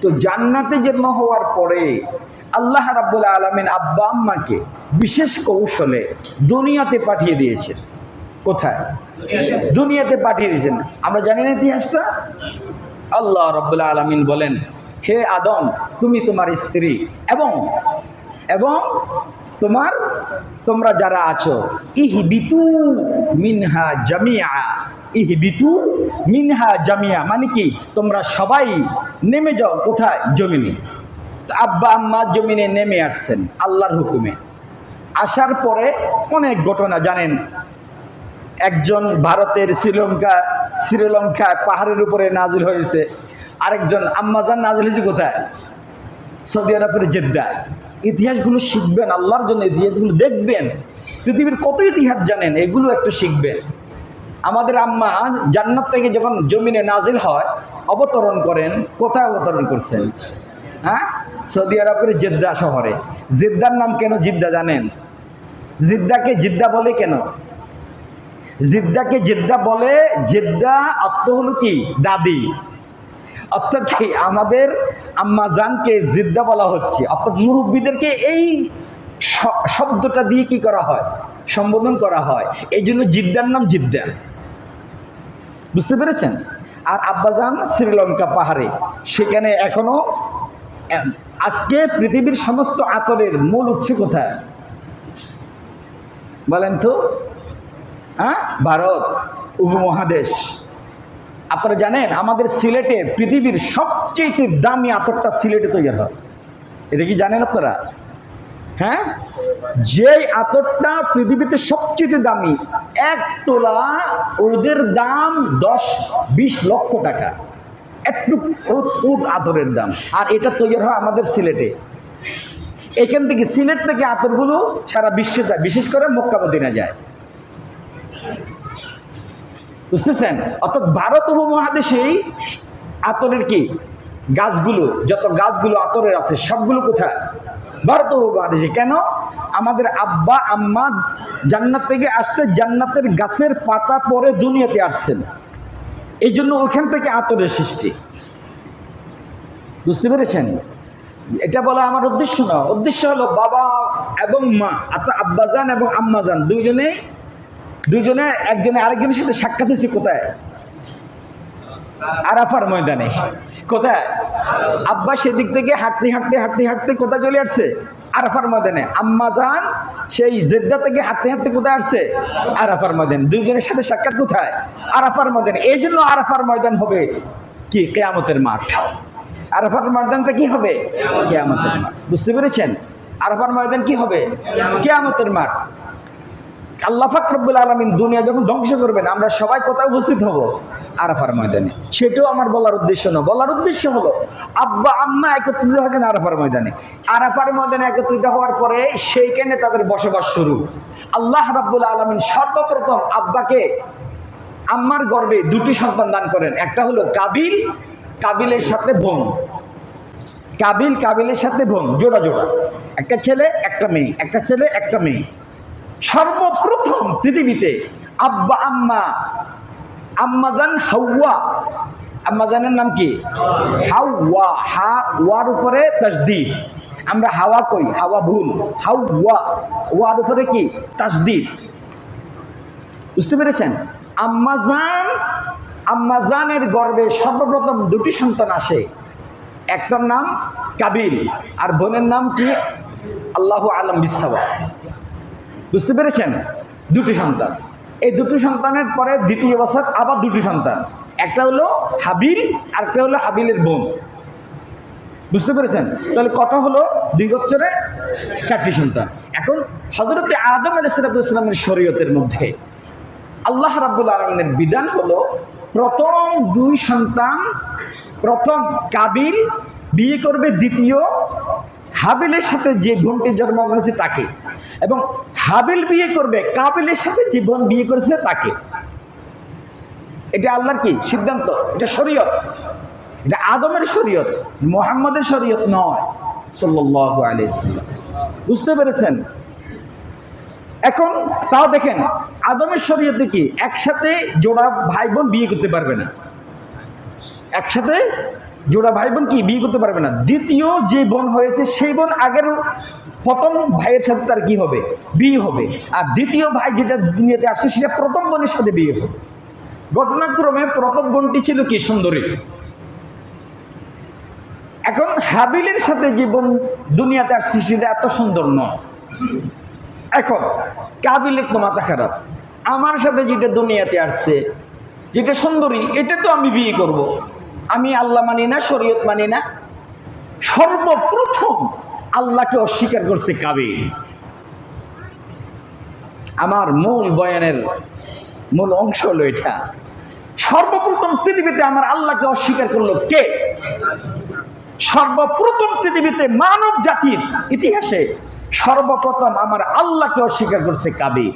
তো জান্নাতে জন্ম হওয়ার পরে আল্লাহ রাব্বুল আলমিন আব্বা আম্মাকে বিশেষ কৌশলে দুনিয়াতে পাঠিয়ে দিয়েছেন। কোথায়? দুনিয়াতে পাঠিয়ে দিয়েছেন। আমরা জানি না ইতিহাসটা? আল্লাহ রব্বুল্লাহ আলমিন বলেন, হে আদম, তুমি তোমার স্ত্রী এবং এবং তোমার, তোমরা যারা আছো, ইহবিতু মিনহা জামিয়া ইহবিতু মিনহা জামিয়া। মানে কি? তোমরা সবাই নেমে যাও, কোথায়? জমিনে। আব্বা আম্মা জমিনে নেমে আসছেন, আল্লাহর হুকুমে। আসার পরে অনেক ঘটনা, জানেন? একজন ভারতের শ্রীলঙ্কা শ্রীলঙ্কা পাহাড়ের উপরে নাজিল হয়েছে। আরেকজন আম্মাজান নাজিল হয়েছে কোথায়? সৌদি আরবের জেদ্দা ইতিহাসগুলো শিখবেন, আল্লাহর জন্য ইতিহাসগুলো দেখবেন। পৃথিবীর কত ইতিহাস জানেন? এগুলো একটু শিখবেন। আমাদের আম্মা জান্নাত থেকে যখন জমিনে নাজিল হয়, অবতরণ করেন, কোথায় অবতরণ করছেন? হ্যাঁ? সৌদি আরবের জেদ্দা শহরে। জিদ্দার নাম কেন জিদ্দা জানেন? জিদ্দাকে জিদ্দা বলে কেন? জিদ্দাকে জিদ্দা বলে, জিদ্দা অর্থ হলো কি? দাদি। অর্থাৎ কি আমাদের আম্মা জানকে জিদ্দা বলা হচ্ছে। অর্থাৎ মুরব্বীদেরকে এই শব্দটা দিয়ে কি করা হয়? সম্বোধন করা হয়। এই জন্য জিদ্দার নাম জিদ্দা। বুঝতে পেরেছেন? আর আব্বাজান শ্রীলঙ্কা পাহাড়ে সেখানে এখনও আহ, আজকে পৃথিবীর সমস্ত আতরের মূল উৎস কোথায়? বলেন তো। হ্যাঁ? ভারত উপমহাদেশ। আপনারা জানেন আমাদের সিলেটে পৃথিবীর সবচেয়ে দামি আতরটা সিলেটে তৈরি হয়। এটা কি জানেন আপনারা? হ্যাঁ? যেই আতরটা পৃথিবীতে সবচেয়ে দামি এক তোলা ওদের দাম দশ, বিশ লক্ষ টাকা। একটু উদ আতরের দাম। আর এটা তৈরি হয় আমাদের সিলেটে। এখান থেকে সিলেট থেকে আতরগুলো সারা বিশ্বে যায়, বিশেষ করে মক্কা মদিনা যায়। বুঝতেছেন? অর্থাৎ ভারত উপমহাদেশেই আতরের কি? গাছগুলো, যত গাছগুলো আতরের আছে, সবগুলো কোথায়? ভারত উপমহাদেশে। কেন? আমাদের আব্বা, আম্মা জান্নাত থেকে আসতে জান্নাতের গাছের পাতা পরে দুনিয়াতে আসছেন। এই জন্য ওখান থেকে আতরের সৃষ্টি। বুঝতে পেরেছেন? এটা বলা আমার উদ্দেশ্য না। উদ্দেশ্য হলো বাবা এবং মা অর্থাৎ আব্বাজান এবং আম্মাজান দুইজনেই দুইজনে একজনে আরেকজনের সাথে সাক্ষাৎ হয়েছে কোথায়? আরাফার ময়দানে। কোথায়? আব্বা সেদিক থেকে হাঁটতে হাঁটতে হাঁটতে হাঁটতে কোথায় চলে আসছে? আরাফার ময়দানে। আম্মা যান সেই জেদ্দা থেকে হাঁটতে হাঁটতে কোথায় আসছে? আরাফার ময়দান। দুইজনের সাথে সাক্ষাৎ কোথায়? আরাফার ময়দানে। এই জন্য আরাফার ময়দান হবে কি? কেয়ামতের মাঠ। আরাফার ময়দানটা কি হবে? কেয়ামতের মাঠ। বুঝতে পেরেছেন? আরাফার ময়দান কি হবে? কেয়ামতের মাঠ। আল্লাহ ফাকরবুল আলমিন দুনিয়া যখন ধ্বংস করবেন, আমরা সবাই কোথায় উপস্থিত হব? আরাফার ময়দানে। সেটাও আমার বলার উদ্দেশ্য না। বলার উদ্দেশ্য হলো, আব্বা, আম্মা একত্রিত হয়েছেন আরাফার ময়দানে। আরাফার ময়দানে একত্রিত হওয়ার পরে সেইখানে তাদের বসবাস শুরু। আল্লাহ রাব্বুল আলমিন সর্বপ্রথম আব্বাকে আম্মার গর্বে দুটি সন্তান দান করেন। একটা হলো কাবিল, কাবিলের সাথে বোন। কাবিল, কাবিলের সাথে বোন, জোড়া জোড়া। একটা ছেলে, একটা মেয়ে। একটা ছেলে, একটা মেয়ে। সর্বপ্রথম পৃথিবীতে আব্বা, আম্মা আম্মাজান হাওয়া। আম্মাজানের নাম কি? হাওয়া। হা, ওয়ার উপরে তাসদিদ আমরা হাওয়া কই? হাওয়া ভুল। হাওয়া। ওয়ার উপরে কি? তাসদিদ বুঝতে পেরেছেন? আম্মাজান, আম্মাজানের গর্বে সর্বপ্রথম দুটি সন্তান আসে। একটার নাম কাবিল, আর বোনের নাম কি? আল্লাহ আলম বিসাবা বুঝতে পেরেছেন? দুটি সন্তান। এই দুটি সন্তানের পরে দ্বিতীয় বছর আবার দুটি সন্তান। একটা হলো হাবিল আর একটা হলো হাবিলের বোন। বুঝতে পেরেছেন? তাহলে কটা হলো? দুই বছরে চারটি সন্তান। এখন হজরত আদম আলাইসালামের শরীয়তের মধ্যে আল্লাহ রাব্বুল আলমের বিধান হলো প্রথম দুই সন্তান, প্রথম কাবিল, বিয়ে করবে দ্বিতীয় হাবিলের সাথে যে বোনটি জন্মগ্রহণ হয়েছে তাকে। এবং হাবিল বিয়ে করবে, কাবিলের সাথে যে বোন বিয়ে করেছে তাকে। এটা আল্লাহর কি? সিদ্ধান্ত। এটা শরীয়ত। এটা আদমের শরীয়ত, মোহাম্মদের শরীয়ত নয়, সাল্লাল্লাহু আলাইহি সাল্লাম। বুঝতে পেরেছেন? এখন তাও দেখেন, আদমের শরীয়তে কি? একসাথে জোড়া ভাই বোন বিয়ে করতে পারবে না। একসাথে জোড়া ভাই বোন কি বিয়ে করতে পারবে না। দ্বিতীয় যে বোন হয়েছে, সেই বোন আগের প্রথম ভাইয়ের সাথে তার কি হবে? বিয়ে হবে। আর দ্বিতীয় ভাই যেটা দুনিয়াতে আসছে, সেটা প্রথম বোনের সাথে বিয়ে হবে। ঘটনাক্রমে প্রথম বোনটি ছিল কি? সুন্দরী। এখন হাবিলের সাথে যে বোন দুনিয়াতে আসছে, সেটা এত সুন্দর নয়। এখন কাবিলের তো মাথা খারাপ। আমার সাথে যেটা দুনিয়াতে আসছে, যেটা সুন্দরী, এটা তো আমি বিয়ে করব। আমি আল্লাহ মানি না, শরীয়ত মানি না। সর্বপ্রথম আল্লাহকে অস্বীকার করছে কাবিল। আমার মূল বয়ানের মূল অংশ হলো এটা। সর্বপ্রথম পৃথিবীতে আমার আল্লাহকে অস্বীকার করল কে? সর্বপ্রথম পৃথিবীতে মানব জাতির ইতিহাসে সর্বপ্রথম আমার আল্লাহকে অস্বীকার করছে কাবিল।